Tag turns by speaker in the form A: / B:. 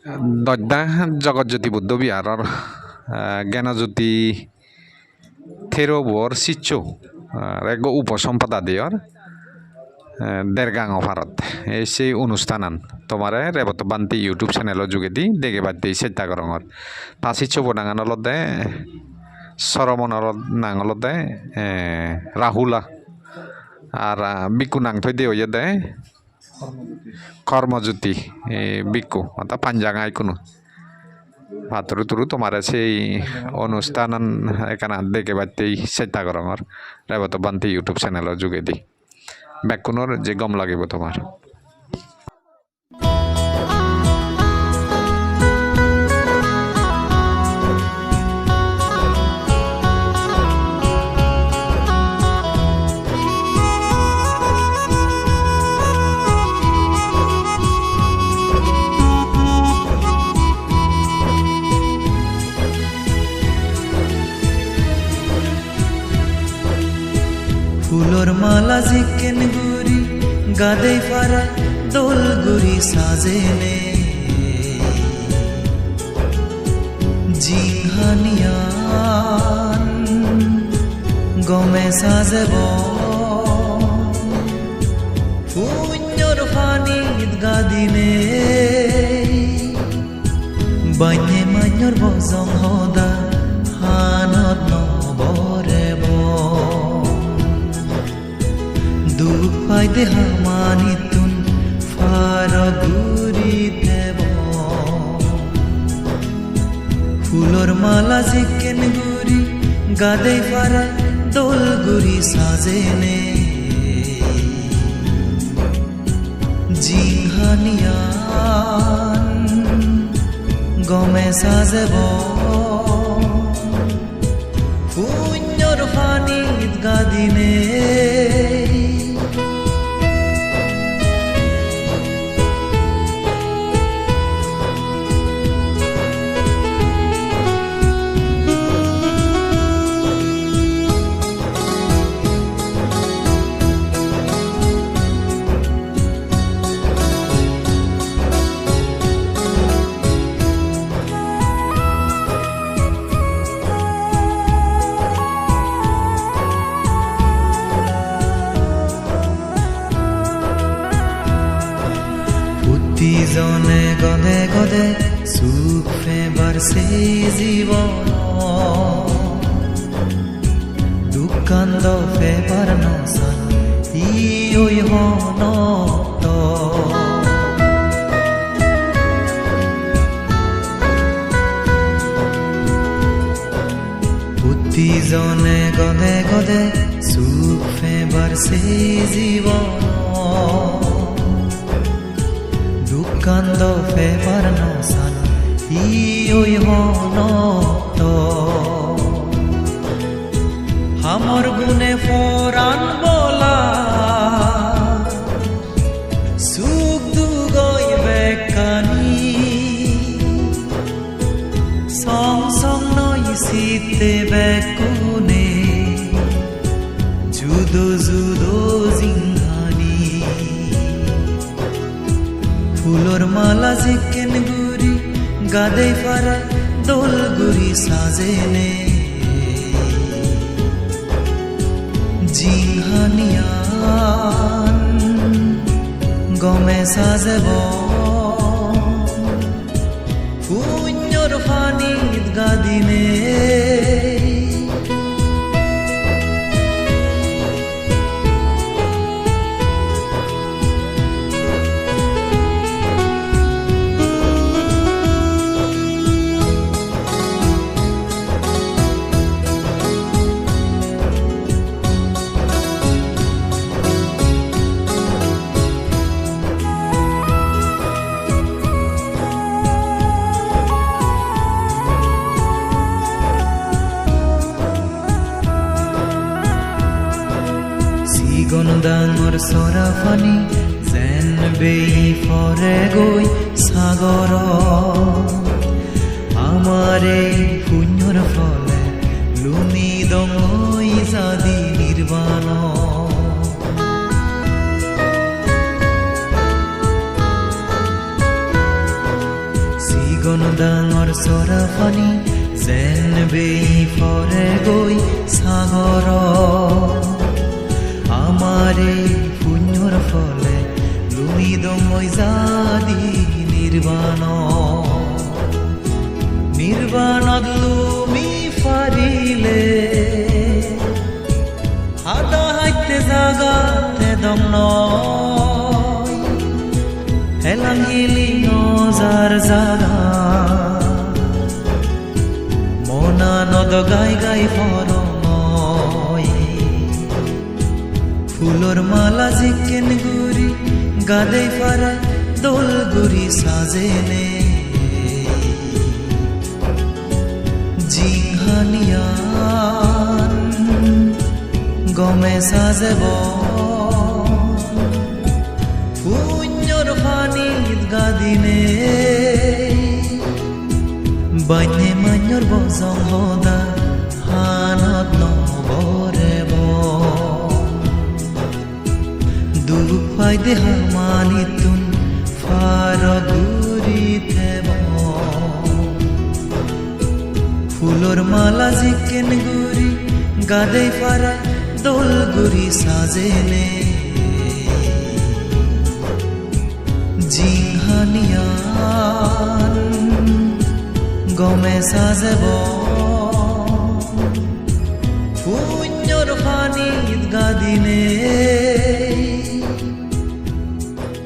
A: দদ্যা জগৎজ্যোতি বুদ্ধ বিহাৰৰ জ্ঞানজ্যোতি থেৰবৰ চিচ্চু এক উপসম্পাদাদিয়র দেড়গাঁও ভারত। এই সেই অনুষ্ঠানান তোমারে রেবত বান্তি ইউটিউব চ্যানেলের যোগেদি দেখে বাদ চেষ্টা করঙর পাঁচি চবনাঙান অলদে সরমন নাঙলদে রাহুলা, আর বিকু নাং থৈ দে কর্মজ্যোতি। বিকু অর্থাৎ পাঞ্জাঙাই কোনো ভাতরু তুরু তোমার সেই অনুষ্ঠান এখানে দেখে বাড়তেই চেষ্টা করঙর রেবত বান্তি ইউটিউব চ্যানেলের যোগেদি। ব্যাকুণর যে গম লাগিব তোমার।
B: ফুলর মালা জিকেন গুরি গাদে ফারা দোল গুরি সাজেনে জিংহানিয়ান, গমে সাজেব পুণ্যর ফানিত গাদিনে বাইনে দেব। ফুলর মালা জিকেন গুরি, গাদে ফারা দোল গুরি সাজেনে। জিংহানিয়ান গমে সাজেব। পুণ্যর ফানিত গাদিনে। প্ৰতিজনে গদে গদে সুখ সে জীবন। দুকান্দ ফেবার নসান ই ওই হনত। প্ৰতিজনে গদে গদে সুখ ফেবার সে জীবন দুকান্দ ফেবার নসান ই ওই হনত হামর গুনে ফরান বলা, সুখ দুগই বেকানি সং সং নই শীতে বেকুনে জুদো জুদো জিংহানি ফুলর মালা জিকেন গুরি গাদে ফারা দোল গুরি সাজেনে জিংহানিয়ান গমে সাজেব। পুণ্যর ফানিত গাদিনে ডাঙৰ চৰাফানি যেন বেই ফৰে গৈ সাগৰ আমাৰ শূন্যৰ ফলে লুমি দঙৈ জাদি নিৰ্বাণ চিকন ডাঙৰ চৰাফানী যেন বেই ফৰে গৈ সাগৰ আমাৰ এই পুণ্যৰ ফলে লুই দমৈ জাদি নিৰ্বাণ নিৰ্বাণত লুমি ফাৰিলে আদা হাইতে জাগাতে দম হেলাঙ্গিলি নজার জাগা। মনা নদ গাই গাই ফরময় ফুলর মালা জিকেন গুরি, গাদে ফারা দোল গুরি সাজেনে জিংহানিয়ান, গমে সাজেব পুণ্যর পানীত গাদিনে বাইনে মান্যর বজং হদা দুখ পাই দেহা মানিতুন ফার গুরি থেব। ফুলর মালা জিকেন গুরি গাদে ফারা দোল গুরি সাজেনে। জিংহানিয়ান, গমে সাজেব। পুণ্যর পানীত গাদিনে